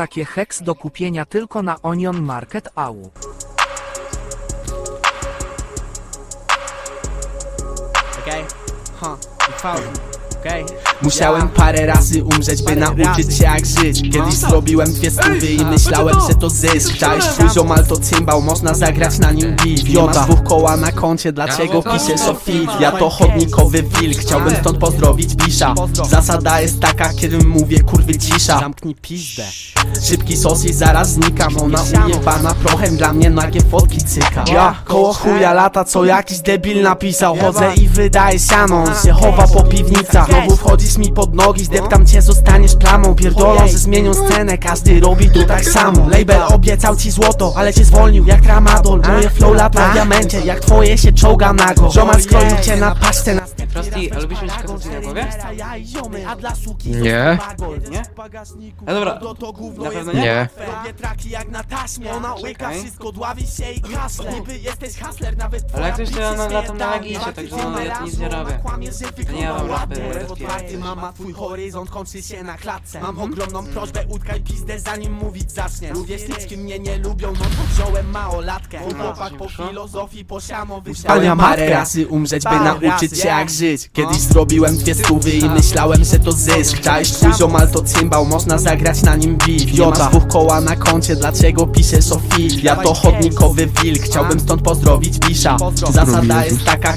takie heks do kupienia tylko na Onion Market AU. Okay? Huh. You? Musiałem parę razy umrzeć, by nauczyć się jak żyć. Kiedyś zrobiłem dwie stówy i myślałem, że to zysk. Cześć, twój ziomal to cymbał, można zagrać na nim beat. Nie masz dwóch koła na koncie, dlaczego piszesz o fit? Ja to chodnikowy wilk, chciałbym stąd pozdrowić Bisza. Zasada jest taka, kiedy mówię kurwy cisza. Zamknij pizdę. Szybki sos i zaraz znikam. Ona ujebana prochem, dla mnie nagie fotki cyka. Ja koło chuja lata, co jakiś debil napisał. Chodzę i wydaję siano, się chowa po piwnicach Znowu wchodzisz mi pod nogi, zdeptam cię, zostaniesz plamą Pierdolą, że zmienią scenę, każdy robi tu tak samo Label obiecał ci złoto, ale cię zwolnił jak tramadol Moje flow lata w diamencie, jak twoje się czołga nago Ziomal skroił cię na pasztę na Prosti, a lubisz mieć kasetki na głowie? Nie. Nie? A dobra, na pewno nie? Nie. Robię traki jak na taśmie. Ona łyka Czekaj. wszystko, dławi się i kaszle Niby jesteś hustler, nawet Ale jak twoja ktoś to bitch na- jest latam na niedawna. Legisie, także Ty no, ja nic nie robię. ona kłamie, że To nie ja wam wygląda rapy ładnie. rozpierdolę. Ty mama, twój horyzont kończy się na klatce. Mam ogromną prośbę, utkaj pizdę zanim mówić zaczniesz Rówieśniczki mnie nie lubią, no to wziąłem małolatkę. Mój chłopak po filozofii, po siamo Musiałem parę razy umrzeć, by nauczyć się jak żyć. Kiedyś zrobiłem dwie stówy i myślałem, że to zysk. Cześć, twój ziomal to cymbał, można zagrać na nim beat Nie masz dwóch koła na koncie, dlaczego piszesz o fit? Ja to chodnikowy wilk, chciałbym stąd pozdrowić Bisza Zasada jest taka